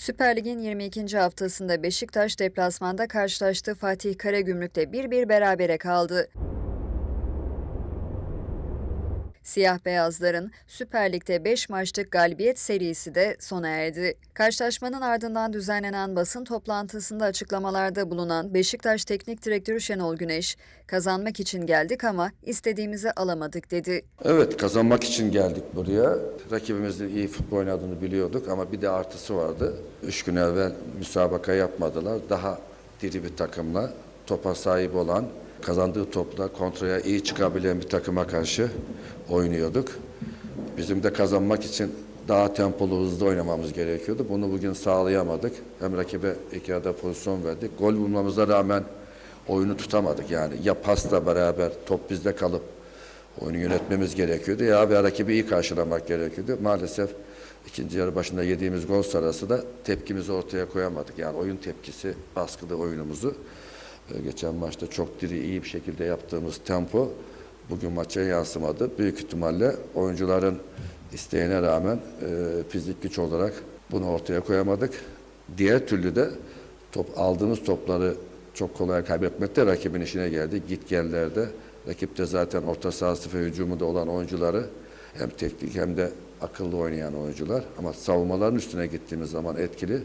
Süper Lig'in 22. haftasında Beşiktaş deplasmanda karşılaştığı Fatih Karagümrük'le 1-1 berabere kaldı. Siyah beyazların Süper Lig'de 5 maçlık galibiyet serisi de sona erdi. Karşılaşmanın ardından düzenlenen basın toplantısında açıklamalarda bulunan Beşiktaş Teknik Direktörü Şenol Güneş, kazanmak için geldik ama istediğimizi alamadık dedi. Evet kazanmak için geldik buraya. Rakibimizin iyi futbol oynadığını biliyorduk ama bir de artısı vardı. Üç gün evvel müsabaka yapmadılar. Daha diri bir takımla topa sahip olan kazandığı topla kontraya iyi çıkabilen bir takıma karşı oynuyorduk. Bizim de kazanmak için daha tempolu hızlı oynamamız gerekiyordu. Bunu bugün sağlayamadık. Hem rakibe iki yarıda pozisyon verdik. Gol bulmamıza rağmen oyunu tutamadık yani. Ya pasla beraber top bizde kalıp oyunu yönetmemiz gerekiyordu ya bir rakibi iyi karşılamak gerekiyordu. Maalesef ikinci yarı başında yediğimiz gol sırası da tepkimizi ortaya koyamadık. Yani oyun tepkisi baskıda oyunumuzu. Ee, Geçen maçta çok diri iyi bir şekilde yaptığımız tempo bugün maça yansımadı. Büyük ihtimalle oyuncuların isteğine rağmen e, fizik güç olarak bunu ortaya koyamadık. Diğer türlü de top aldığımız topları çok kolay kaybetmek de rakibin işine geldi. Git gellerde rakip de zaten orta sahası ve hücumu da olan oyuncuları hem teknik hem de akıllı oynayan oyuncular ama savunmaların üstüne gittiğimiz zaman etkili.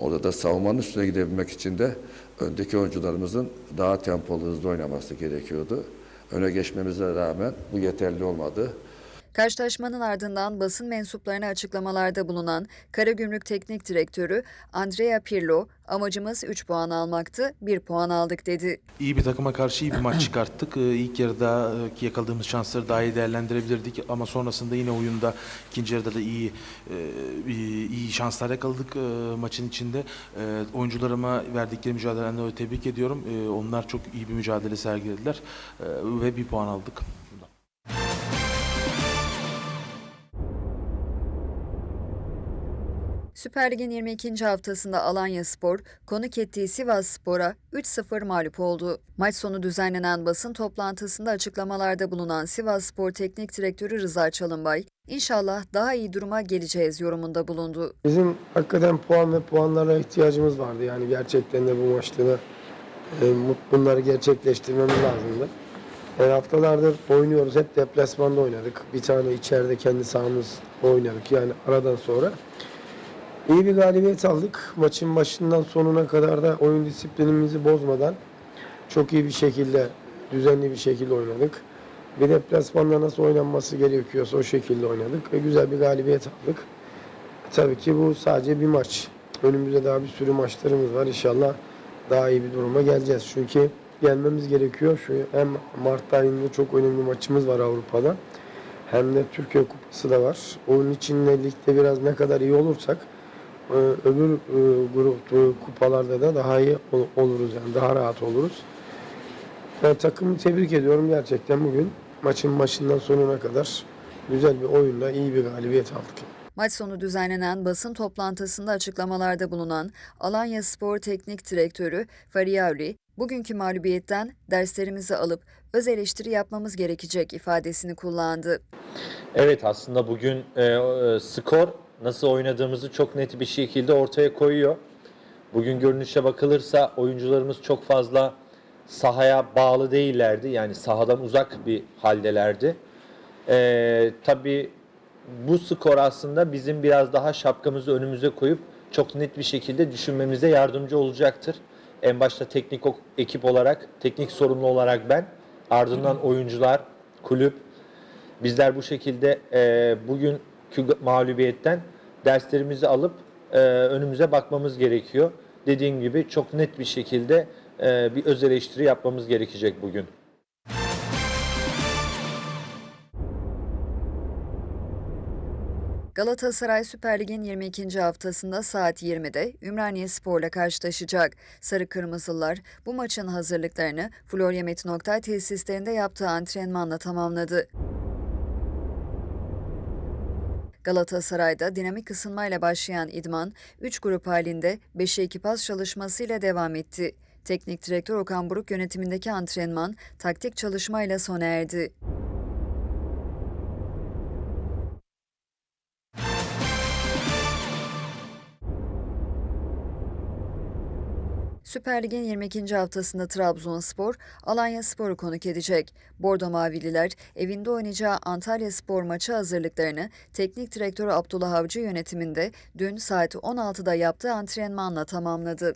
Orada da savunmanın üstüne gidebilmek için de öndeki oyuncularımızın daha tempolu hızlı oynaması gerekiyordu. Öne geçmemize rağmen bu yeterli olmadı. Karşılaşmanın ardından basın mensuplarına açıklamalarda bulunan Karagümrük Teknik Direktörü Andrea Pirlo, amacımız 3 puan almaktı, 1 puan aldık dedi. İyi bir takıma karşı iyi bir maç çıkarttık. Ee, İlk yarıda e, yakaladığımız şansları daha iyi değerlendirebilirdik ama sonrasında yine oyunda ikinci yarıda da iyi e, iyi şanslar yakaladık e, maçın içinde. Oyuncularıma verdikleri mücadeleden tebrik ediyorum. Onlar çok iyi bir mücadele sergilediler ve bir puan aldık. Süper Lig'in 22. haftasında Alanya Spor, konuk ettiği Sivas Spor'a 3-0 mağlup oldu. Maç sonu düzenlenen basın toplantısında açıklamalarda bulunan Sivas Spor Teknik Direktörü Rıza Çalınbay, İnşallah daha iyi duruma geleceğiz yorumunda bulundu. Bizim hakikaten puan ve puanlara ihtiyacımız vardı. Yani gerçekten de bu maçta da e, bu- bunları gerçekleştirmemiz lazımdı. Yani haftalardır oynuyoruz. Hep deplasmanda oynadık. Bir tane içeride kendi sahamız oynadık. Yani aradan sonra. İyi bir galibiyet aldık. Maçın başından sonuna kadar da oyun disiplinimizi bozmadan çok iyi bir şekilde, düzenli bir şekilde oynadık. Bir deplasmanda nasıl oynanması gerekiyorsa o şekilde oynadık ve güzel bir galibiyet aldık. Tabii ki bu sadece bir maç. Önümüzde daha bir sürü maçlarımız var. İnşallah daha iyi bir duruma geleceğiz. Çünkü gelmemiz gerekiyor. Şu hem Mart ayında çok önemli maçımız var Avrupa'da. Hem de Türkiye Kupası da var. Onun için de ligde biraz ne kadar iyi olursak e, öbür e, grup e, kupalarda da daha iyi ol- oluruz yani daha rahat oluruz. Ben takımı tebrik ediyorum gerçekten bugün maçın başından sonuna kadar güzel bir oyunla iyi bir galibiyet aldık. Maç sonu düzenlenen basın toplantısında açıklamalarda bulunan Alanya Spor Teknik Direktörü Fariyauli, bugünkü mağlubiyetten derslerimizi alıp öz eleştiri yapmamız gerekecek ifadesini kullandı. Evet aslında bugün e, e, skor nasıl oynadığımızı çok net bir şekilde ortaya koyuyor. Bugün görünüşe bakılırsa oyuncularımız çok fazla sahaya bağlı değillerdi. Yani sahadan uzak bir haldelerdi. E, tabii bu skor aslında bizim biraz daha şapkamızı önümüze koyup çok net bir şekilde düşünmemize yardımcı olacaktır. En başta teknik ekip olarak, teknik sorumlu olarak ben, ardından oyuncular, kulüp, Bizler bu şekilde e, bugünkü mağlubiyetten derslerimizi alıp e, önümüze bakmamız gerekiyor. Dediğim gibi çok net bir şekilde e, bir öz eleştiri yapmamız gerekecek bugün. Galatasaray Süper Lig'in 22. haftasında saat 20'de Ümraniye Spor'la karşılaşacak. Sarı Kırmızılar bu maçın hazırlıklarını Florya Metin Oktay tesislerinde yaptığı antrenmanla tamamladı. Galatasaray'da dinamik ısınmayla başlayan idman, 3 grup halinde 5'e 2 pas çalışmasıyla devam etti. Teknik direktör Okan Buruk yönetimindeki antrenman taktik çalışmayla sona erdi. Süper Lig'in 22. haftasında Trabzonspor, Alanya Spor'u konuk edecek. Bordo Mavililer evinde oynayacağı Antalya Spor maçı hazırlıklarını teknik direktörü Abdullah Avcı yönetiminde dün saat 16'da yaptığı antrenmanla tamamladı.